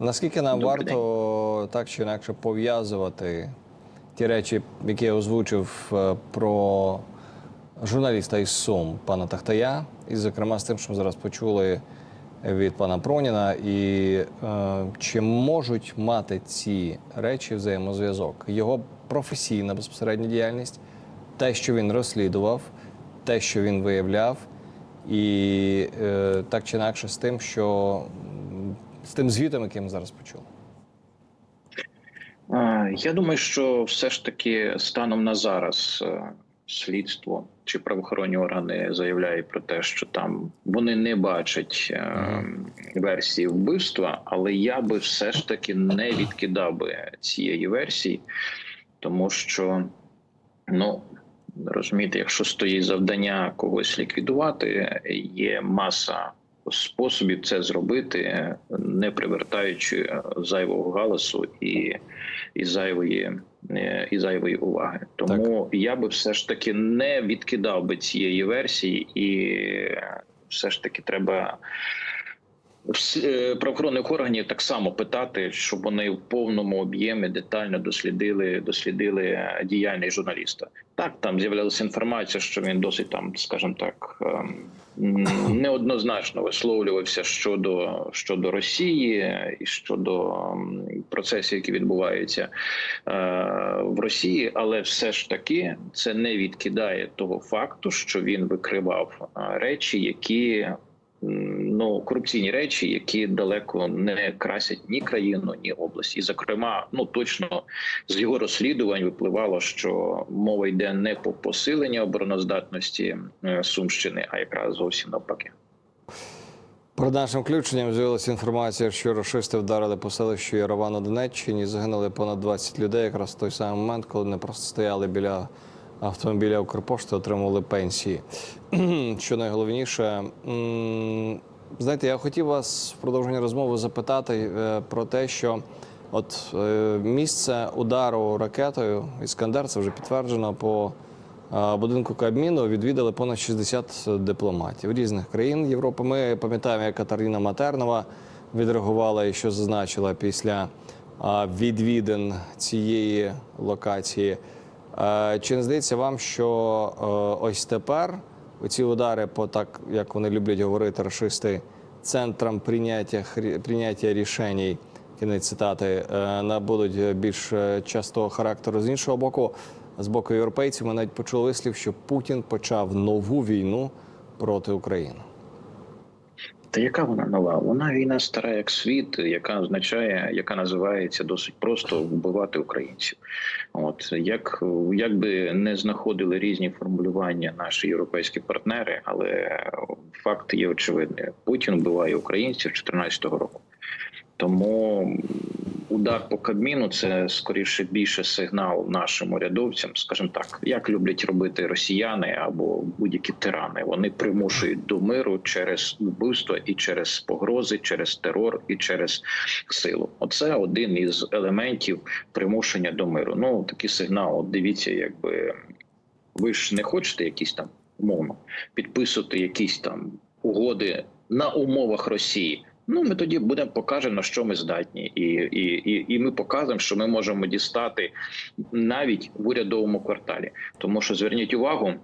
Наскільки нам Добрий варто так чи інакше пов'язувати ті речі, які я озвучив е, про журналіста із Сум пана Тахтая, і, зокрема, з тим, що ми зараз почули від пана Проніна, і е, чи можуть мати ці речі взаємозв'язок? Його професійна безпосередня діяльність, те, що він розслідував, те, що він виявляв, і е, так чи інакше з тим, що з тим звітом, який ми зараз почули. Я думаю, що все ж таки станом на зараз е, слідство чи правоохоронні органи заявляють про те, що там вони не бачать е, версії вбивства, але я би все ж таки не відкидав би цієї версії, тому що ну. Розумієте, якщо стоїть завдання когось ліквідувати, є маса способів це зробити, не привертаючи е, зайвого галасу і, і зайвої е, і зайвої уваги. Тому я би все ж таки не відкидав би цієї версії, і все ж таки треба е, правоохоронних органів так само питати, щоб вони в повному об'ємі детально дослідили дослідили діяльність журналіста. Так, там з'являлася інформація, що він досить там, скажімо так, ем, неоднозначно висловлювався щодо щодо Росії і щодо процесів, які відбуваються е, в Росії, але все ж таки це не відкидає того факту, що він викривав е, речі, які ну корупційні речі, які далеко не красять ні країну, ні область. І зокрема, ну точно з його розслідувань випливало, що мова йде не по посиленню обороноздатності е, Сумщини, а якраз зовсім навпаки. Перед нашим включенням з'явилася інформація, що рашисти вдарили по селищу Ярован на Донеччині. Загинули понад 20 людей. Якраз в той самий момент, коли вони просто стояли біля автомобіля Укрпошти, отримували пенсії. що найголовніше, знаєте, я хотів вас в продовженні розмови запитати е, про те, що от е, місце удару ракетою Іскандер, це вже підтверджено по а, будинку Кабміну відвідали понад 60 дипломатів різних країн Європи. Ми пам'ятаємо, як Катерина Матернова відреагувала і що зазначила після відвідин цієї локації. Е, Чи не здається вам, що е, ось тепер оці удари по так, як вони люблять говорити рашисти, центрам прийняття прийняття рішень, кінець цитати, е, набудуть більш е, частого характеру з іншого боку, з боку європейців, ми навіть почули вислів, що Путін почав нову війну проти України. Та яка вона нова? Вона війна стара як світ, яка означає, яка називається досить просто вбивати українців. От як, як би не знаходили різні формулювання наші європейські партнери, але факт є очевидний: Путін вбиває українців 2014 року. Тому удар по Кабміну це скоріше більше сигнал нашим урядовцям, скажімо так, як люблять робити росіяни або будь-які тирани. Вони примушують до миру через вбивство і через погрози, через терор і через силу. Оце один із елементів примушення до миру. Ну такий сигнал. От дивіться, якби ви ж не хочете якісь там умовно підписувати якісь там угоди на умовах Росії. Ну, ми тоді будемо покажемо, на що ми здатні, і, і, і, і ми показуємо, що ми можемо дістати навіть в урядовому кварталі. Тому що зверніть увагу.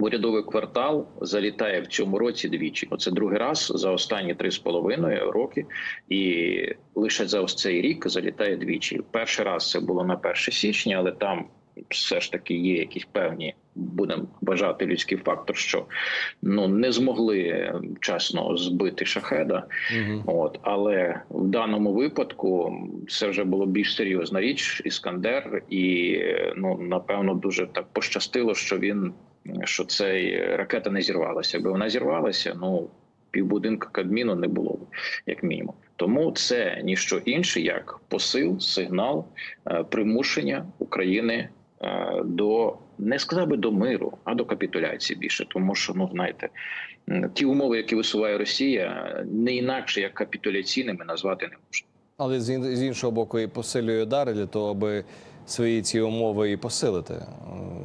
Урядовий квартал залітає в цьому році двічі. Оце другий раз за останні три з половиною роки, і лише за ось цей рік залітає двічі. Перший раз це було на 1 січня, але там все ж таки є якісь певні, будемо вважати людський фактор, що ну не змогли вчасно збити шахеда. Угу. От але в даному випадку це вже було більш серйозна річ. Іскандер, і ну напевно дуже так пощастило, що він що цей ракета не зірвалася. Якби вона зірвалася, ну півбудинка Кабміну не було б, як мінімум. Тому це ніщо інше, як посил, сигнал е, примушення України до не сказав би до миру, а до капітуляції більше, тому що ну знаєте, ті умови, які висуває Росія, не інакше як капітуляційними назвати не можна. Але з іншого боку, і посилює удари для того, аби свої ці умови і посилити,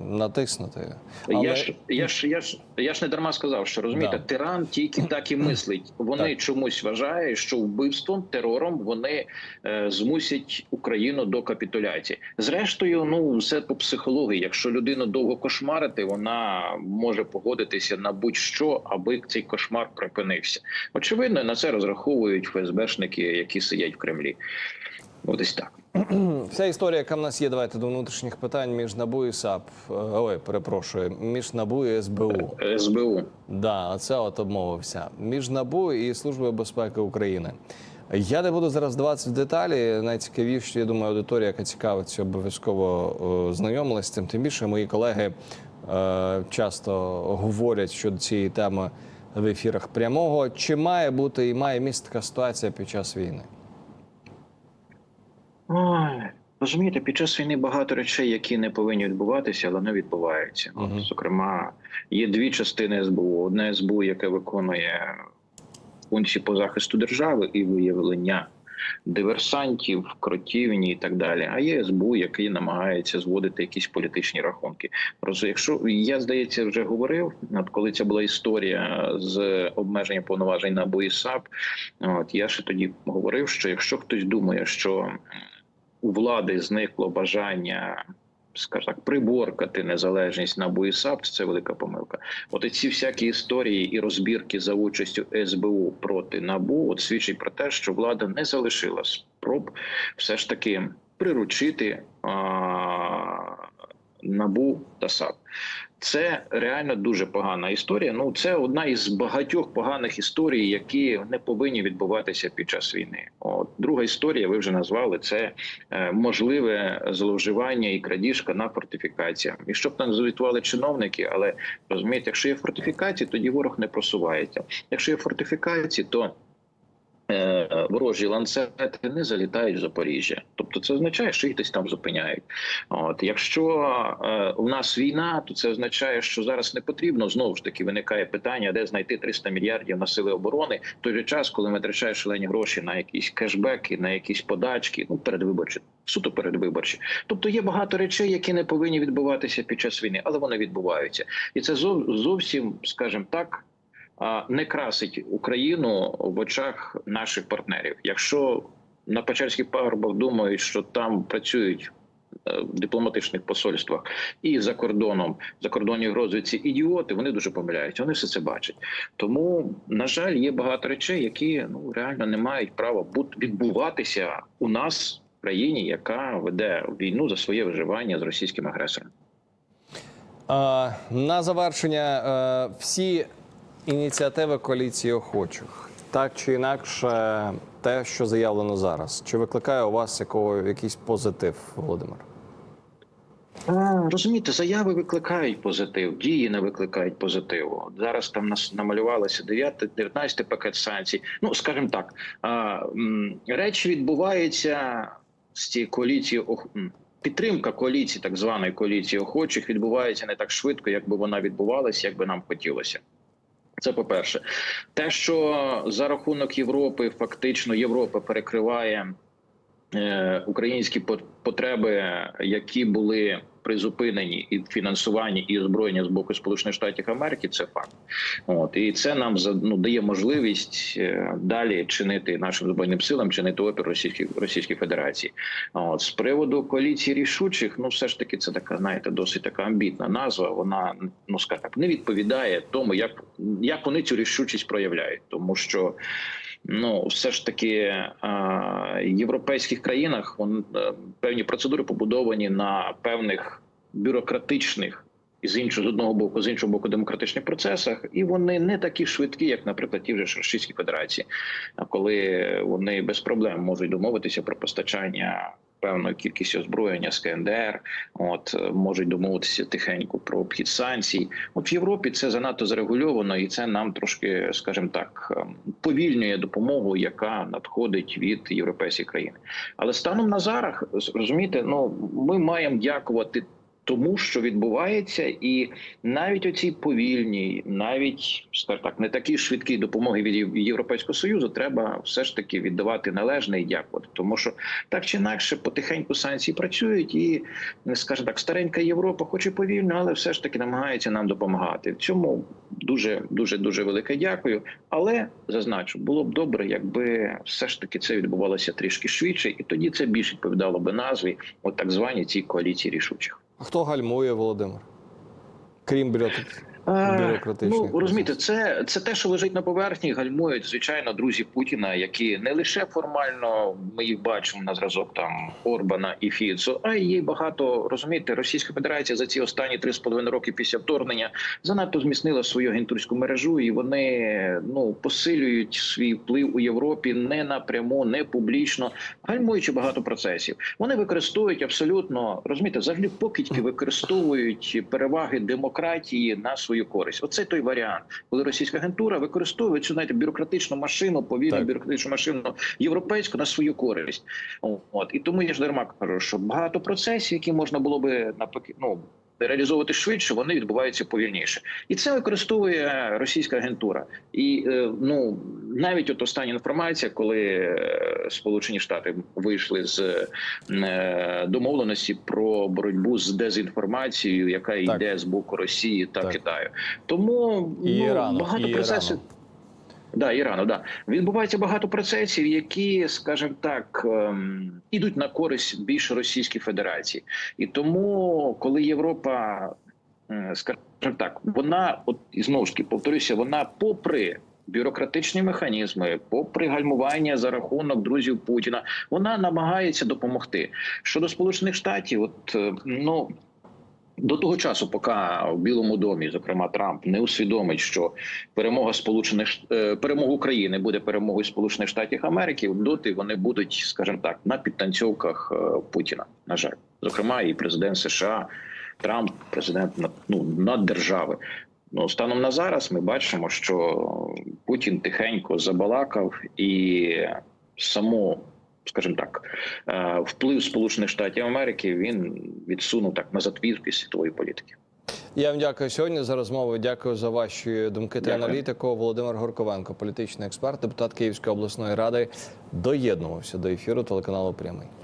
натиснути. Я ж я ж я ж я ж не дарма сказав, що розумієте, Да. тиран тільки так і мислить. Вони Так. чомусь вважають, що вбивством, терором вони е, змусять Україну до капітуляції. Зрештою, ну все по психології. Якщо людину довго кошмарити, вона може погодитися на будь-що, аби цей кошмар припинився. Очевидно, на це розраховують ФСБшники, які сидять в Кремлі. От Ось так. Вся історія, яка в нас є, давайте до внутрішніх питань між НАБУ і САП. Е, Ой, перепрошую, між НАБУ і СБУ. СБУ. Да, оце от обмовився. Між НАБУ і Службою безпеки України. Я не буду зараз вдаватися в деталі. Найцікавіше, я думаю, аудиторія, яка цікавиться, обов'язково е, знайомилась з цим. Тим більше мої колеги е, часто говорять щодо цієї теми в ефірах прямого. Чи має бути і має місце така ситуація під час війни? Ой, розумієте, під час війни багато речей, які не повинні відбуватися, але не відбуваються. От, Мгм. Зокрема, є дві частини СБУ: одне СБУ, яке виконує функції по захисту держави і виявлення диверсантів, кротівні і так далі. А є СБУ, який намагається зводити якісь політичні рахунки. Просто якщо я здається вже говорив, от коли це була історія з обмеження повноважень на і САП, от я ще тоді говорив, що якщо хтось думає, що у влади зникло бажання. Скажімо так, приборкати незалежність НАБУ і САП – це велика помилка. От ці всякі історії і розбірки за участю СБУ проти НАБУ от свідчить про те, що влада не залишила спроб все ж таки приручити а, НАБУ та САП. Це реально дуже погана історія. Ну це одна із багатьох поганих історій, які не повинні відбуватися під час війни. От друга історія, ви вже назвали це е, можливе зловживання і крадіжка на фортифікаціях. І щоб там звітували чиновники, але розумієте, якщо є фортифікації, тоді ворог не просувається. Якщо є фортифікації, то ворожі ланцети не залітають в Запоріжжя. Тобто це означає, що їх десь там зупиняють. От якщо е, у нас війна, то це означає, що зараз не потрібно знову ж таки виникає питання, де знайти 300 мільярдів на сили оборони в той же час, коли ми витрачаємо шалені гроші на якісь кешбеки, на якісь подачки, ну передвиборчі, суто передвиборчі. Тобто є багато речей, які не повинні відбуватися під час війни, але вони відбуваються, і це зовсім, скажімо так. Не красить Україну в очах наших партнерів. Якщо на Печерських пагорбах думають, що там працюють е, в дипломатичних посольствах і за кордоном, в закордонній розвідці ідіоти, вони дуже помиляються. Вони все це бачать. Тому, на жаль, є багато речей, які ну реально не мають права відбуватися у нас в країні, яка веде війну за своє виживання з російським агресором. На завершення е, всі ініціативи коаліції охочих, так чи інакше, те, що заявлено зараз, чи викликає у вас якого, якийсь позитив, Володимир? А, розумієте, заяви викликають позитив, дії не викликають позитиву. Зараз там нас намалювалося 9, 19 пакет санкцій. Ну скажімо так, речі відбуваються з цієї коаліції. Підтримка коаліції, так званої коаліції охочих, відбувається не так швидко, як би вона відбувалася, як би нам хотілося. Це по-перше, те, що за рахунок Європи, фактично Європа перекриває е, українські пот- потреби, які були призупинені і в фінансуванні і озброєння з боку Сполучених Штатів Америки, це факт. От і це нам ну, дає можливість е, далі чинити нашим збройним силам, чинити опір Російській Російській Федерації. От з приводу коаліції рішучих, ну все ж таки, це така, знаєте, досить така амбітна назва. Вона ну скажімо так, не відповідає тому, як, як вони цю рішучість проявляють, тому що. Ну, все ж таки, європейських країнах вон, е, певні процедури побудовані на певних бюрократичних і з іншого з одного боку, з іншого боку, демократичних процесах, і вони не такі швидкі, як, наприклад, ті вже ж Російській Федерації, коли вони без проблем можуть домовитися про постачання. Певної кількістю озброєння з КНДР, от е, можуть домовитися тихенько про обхід санкцій. От в Європі це занадто зарегульовано, і це нам трошки, скажімо так, ем, повільнює допомогу, яка надходить від європейських країн. Але станом на зараз розумієте, ну ми маємо дякувати тому, що відбувається, і навіть оцій повільній, навіть так, не такій швидкій допомоги від Європейського союзу, треба все ж таки віддавати належне і дякувати, тому що так чи інакше потихеньку санкції працюють, і скажімо так, старенька Європа, хоч і повільно, але все ж таки намагається нам допомагати. В цьому дуже дуже дуже велике дякую. Але зазначу, було б добре, якби все ж таки це відбувалося трішки швидше, і тоді це більше відповідало би назві, от так званій цій коаліції рішучих. Хто гальмує Володимир? Крім Бюрократичних Ну розумієте, це, це те, що лежить на поверхні, гальмують звичайно друзі Путіна, які не лише формально ми їх бачимо на зразок там Орбана і Фіцо, а й є багато розумієте, Російська Федерація за ці останні три з половиною роки після вторгнення занадто зміцнила свою агентурську мережу, і вони ну посилюють свій вплив у Європі не напряму, не публічно, гальмуючи багато процесів. Вони використовують абсолютно розумієте, взагалі покидьки використовують переваги демократії на свою користь. Оце той варіант, коли російська агентура використовує цю знаєте, бюрократичну машину, повільну Так. бюрократичну машину європейську на свою користь. От і тому я ж дарма кажу, що багато процесів, які можна було би на ну. Реалізовувати швидше, вони відбуваються повільніше, і це використовує російська агентура. І е, ну навіть от остання інформація, коли е, Сполучені Штати вийшли з е, домовленості про боротьбу з дезінформацією, яка Так. йде з боку Росії та Так. Китаю. Тому І ну, Ірану, багато процесів. Да, Ірану, да відбувається багато процесів, які, скажімо так, ем, ідуть на користь більше Російській Федерації, і тому, коли Європа, скажімо так, вона от і знову ж таки повторюся, вона попри. Бюрократичні механізми, попри гальмування за рахунок друзів Путіна, вона намагається допомогти. Щодо Сполучених Штатів, от е, ну до того часу, поки в Білому домі, зокрема Трамп, не усвідомить, що перемога Сполучених е, перемога України буде перемогою Сполучених Штатів Америки, доти вони будуть, скажімо так, на підтанцьовках е, Путіна. На жаль, зокрема, і президент США Трамп, президент ну, наддержави. Ну, станом на зараз ми бачимо, що Путін тихенько забалакав і само, скажімо так, е, вплив Сполучених Штатів Америки він відсунув так на затвірки світової політики. Я вам дякую сьогодні за розмову. Дякую за ваші думки та Дякую. аналітику. Володимир Горковенко, політичний експерт, депутат Київської обласної ради, доєднувався до ефіру телеканалу Прямий.